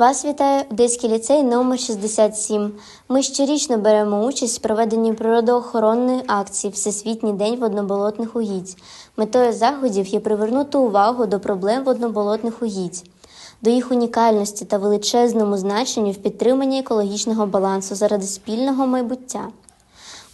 Вас вітає Одеський ліцей номер 67. Ми щорічно беремо участь в проведенні природоохоронної акції Всесвітній день водноболотних угідь. Метою заходів є привернути увагу до проблем водноболотних угідь, до їх унікальності та величезному значенню в підтриманні екологічного балансу заради спільного майбуття.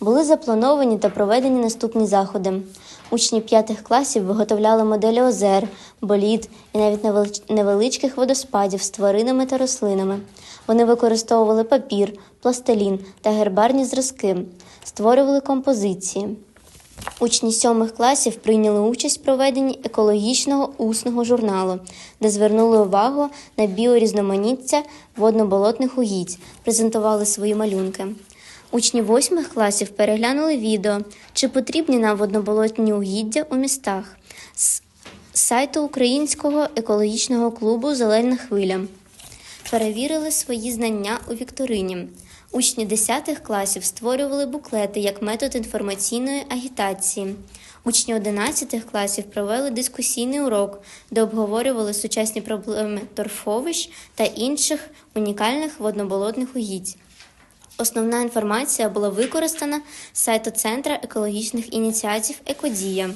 Були заплановані та проведені наступні заходи. Учні п'ятих класів виготовляли моделі озер, боліт і навіть невеличких водоспадів з тваринами та рослинами. Вони використовували папір, пластилін та гербарні зразки, створювали композиції. Учні сьомих класів прийняли участь в проведенні екологічного усного журналу, де звернули увагу на біорізноманіття водно-болотних угідь, презентували свої малюнки. Учні восьмих класів переглянули відео, чи потрібні нам водноболотні угіддя у містах з сайту Українського екологічного клубу Зелена хвиля. Перевірили свої знання у вікторині. Учні 10 класів створювали буклети як метод інформаційної агітації. Учні 11 класів провели дискусійний урок, де обговорювали сучасні проблеми торфовищ та інших унікальних водноболотних угідь. Основна інформація була використана з сайту Центра екологічних ініціатив Екодія.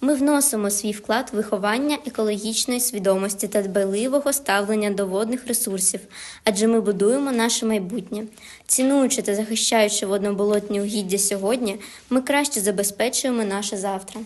Ми вносимо свій вклад в виховання екологічної свідомості та дбайливого ставлення до водних ресурсів, адже ми будуємо наше майбутнє. Цінуючи та захищаючи водноболотні угіддя сьогодні, ми краще забезпечуємо наше завтра.